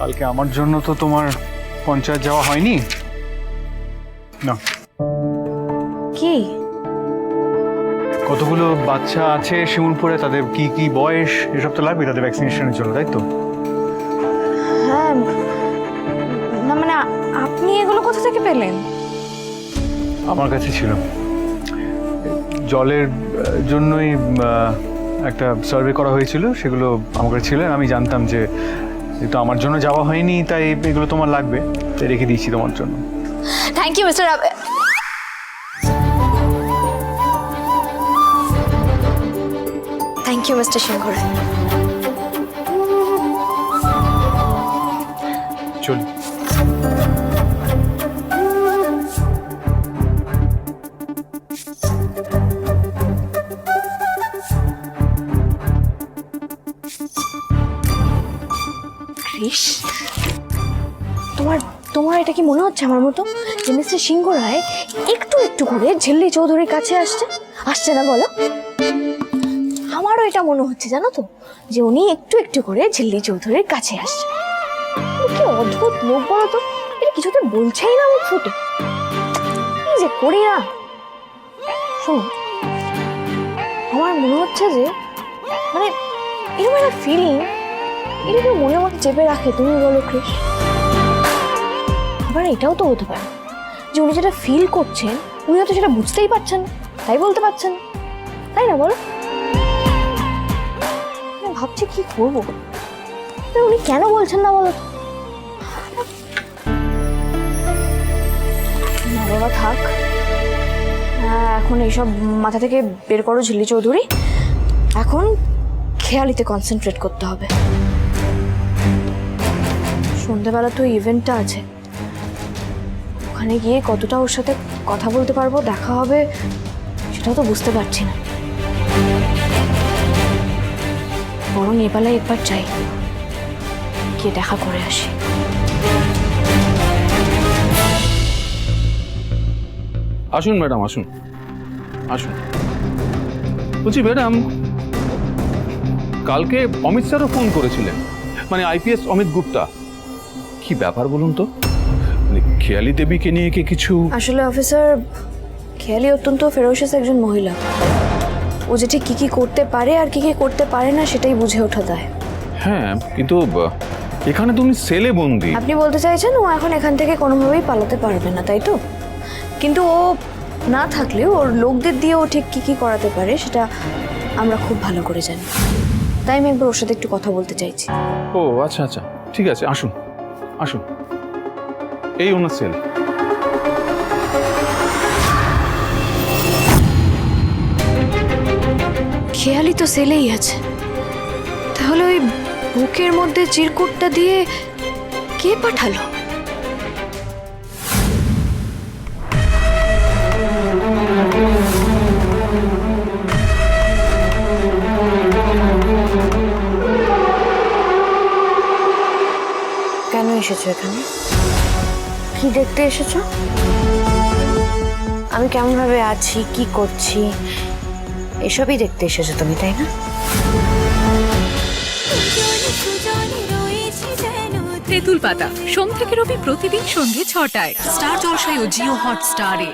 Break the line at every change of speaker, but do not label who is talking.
কালকে আমার জন্য তো তোমার পঞ্চায়েত যাওয়া হয়নি? না।
কি?
কতগুলো বাচ্চা আছে শিমুলপুরে? তাদের কি কি বয়স? এসব তো লাগবে তাদের ভ্যাকসিনেশনের জন্য তাই তো?
হ্যাঁ না মানে আপনি এগুলো কোথা থেকে পেলেন?
আমার কাছে ছিল। জলের জন্যই একটা সার্ভে করা হয়েছিল সেগুলো আমার কাছে ছিল। আমি জানতাম যে যেহেতু আমার জন্য যাওয়া হয়নি তাই এগুলো তোমার লাগবে তাই রেখে দিয়েছি তোমার জন্য।
Thank you mister thank you mister Shankar Roy
চল
তোমার তোমার এটা কি মনে হচ্ছে আমার মতো? যে মিস্টার সিংহ রায় একটু একটু করে ঝিল্লি চৌধুরীর কাছে আসছে? আসছে না বলো? আমারও এটা মনে হচ্ছে, জানো তো, যে উনি একটু একটু করে ঝিল্লি চৌধুরীর কাছে আসছে। কি অদ্ভুত লোক বলো তো? এটা কিছুতে বলছেই না মুখ ফুটে। কি যে করি না? শোনো, আমার মনে হচ্ছে যে মানে এরকম একটা ফিলিং এটা কেউ মনে মনে চেপে রাখে, তুমি বলো ক্রিস। আবার এটাও তো হতে পারে। যে উনি যেটা ফিল করছেন উনি হয়তো সেটা বুঝতেই পারছেন, তাই বলতে পারছেন। তাই না বলো? ভাবছি কি করব? উনি কেন বলছেন না বলো? না বাবা, থাক। এখন এইসব মাথা থেকে বের করো ঝিল্লি চৌধুরী। এখন খেয়ালিতে কনসেন্ট্রেট করতে হবে। সন্ধেবেলা তো ইভেন্টটা আছে। ওখানে গিয়ে কতটা ওর সাথে কথা বলতে পারব, দেখা হবে, সেটাও তো বুঝতে পারছি না। বরং নেপালে একবার চাই গিয়ে দেখা করে আসি।
আসুন ম্যাডাম, আসুন। আসুন। বলছি, ম্যাডাম, কালকে অমিত স্যারও ফোন করেছিলেন মানে আইপিএস অমিত গুপ্তা। কি ব্যাপার বলুন তো? মানে খেয়ালি দেবীকে নিয়ে কি কিছু?
আসলে অফিসার খেয়ালি অত্যন্ত ফেরোসিয়াস একজন মহিলা। ও যে ঠিক কী কী করতে পারে আর কী কী করতে পারে না সেটাই বুঝে ওঠা দেয়
হ্যাঁ কিন্তু এখানে তুমি সেলে বন্দি।
আপনি বলতে চাইছেন ও এখন এখান থেকে কোনোভাবেই পালাতে পারবে না তাই তো? কিন্তু ও না থাকলেও ওর লোকদের দিয়ে ও ঠিক কী কী করাতে পারে সেটা আমরা খুব ভালো করে জানি। তাই আমি একবার ওর সাথে একটু কথা বলতে চাইছি।
ও আচ্ছা আচ্ছা ঠিক আছে আসুন। আসুন। এই ওনার সেল
খেয়ালি তো সেলেই আছে। তাহলে ওই বুকের মধ্যে চিরকুটটা দিয়ে কে পাঠালো? এসেছ এখানে? কি দেখতে এসেছ? আমি কেমনভাবে আছি, কি করছি? এসবই দেখতে এসেছ তুমি, তাই না?
তেঁতুল পাতা সোম থেকে রবি প্রতিদিন সন্ধ্যে ছটায়। স্টার জলসায় ও জিও হটস্টারে।